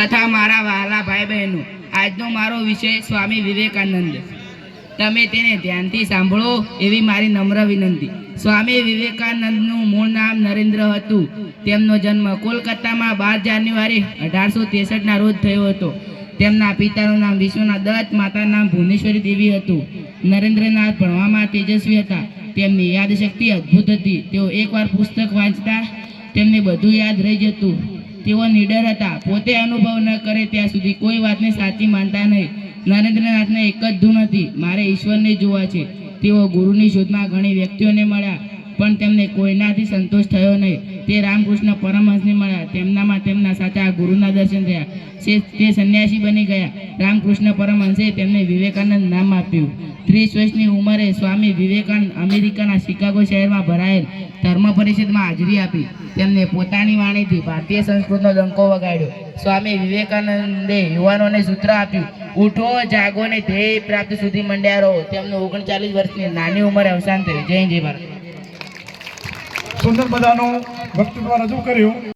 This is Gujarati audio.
તથા મારા વહાલા ભાઈ બહેનો આજનો મારો વિષય સ્વામી વિવેકાનંદ. તમે તેને ધ્યાનથી સાંભળો એવી મારી નમ્ર વિનંતી. સ્વામી વિવેકાનંદનું મૂળ નામ નરેન્દ્ર હતું. તેમનો જન્મ કોલકાતામાં બાર જાન્યુઆરી અઢારસો ત્રેસઠના રોજ થયો હતો. તેમના પિતાનું નામ વિશ્વનાથ દત્ત, માતાનું નામ ભુવનેશ્વરી દેવી હતું. નરેન્દ્રનાથ ભણવામાં તેજસ્વી હતા. તેમની યાદશક્તિ અદ્ભુત હતી. તેઓ એકવાર પુસ્તક વાંચતા તેમને બધું યાદ રહી જતું. તેઓ નીડર હતા. પોતે અનુભવ ન કરે ત્યાં સુધી કોઈ વાતને સાચી માનતા નહીં. નરેન્દ્રનાથને એક જ ધૂન હતી. મારે ઈશ્વરને જોવા છે. તેઓ ગુરુની શોધમાં ઘણી વ્યક્તિઓને મળ્યા. પણ તેમને કોઈનાથી સંતોષ થયો નહીં. તે રામકૃષ્ણ પરમહંસને મળ્યા. તેમનામાં તેમના સાચા ગુરુના દર્શન થયા. તે- સંન્યાસી બની ગયા. રામકૃષ્ણ પરમહંસે તેમને વિવેકાનંદ નામ આપ્યું. ત્રીસ વર્ષની ઉંમરે સ્વામી વિવેકાનંદ અમેરિકાના શિકાગો શહેરમાં ભરાયેલ ધર્મ પરિષદમાં હાજરી આપી. તેમને પોતાની વાણીથી ભારતીય સંસ્કૃતનો ડંકો વગાડ્યો. સ્વામી વિવેકાનંદે યુવાનોને સૂત્ર આપ્યું. ઉઠો, જાગો ને ધ્યેય પ્રાપ્ત સુધી મંડ્યા રહો. તેમનું ઓગણચાલીસ વર્ષની નાની ઉંમરે અવસાન થયું. જય જય ભારત. સુંદર મજાનું વક્તૃત્વ રજૂ કર્યું.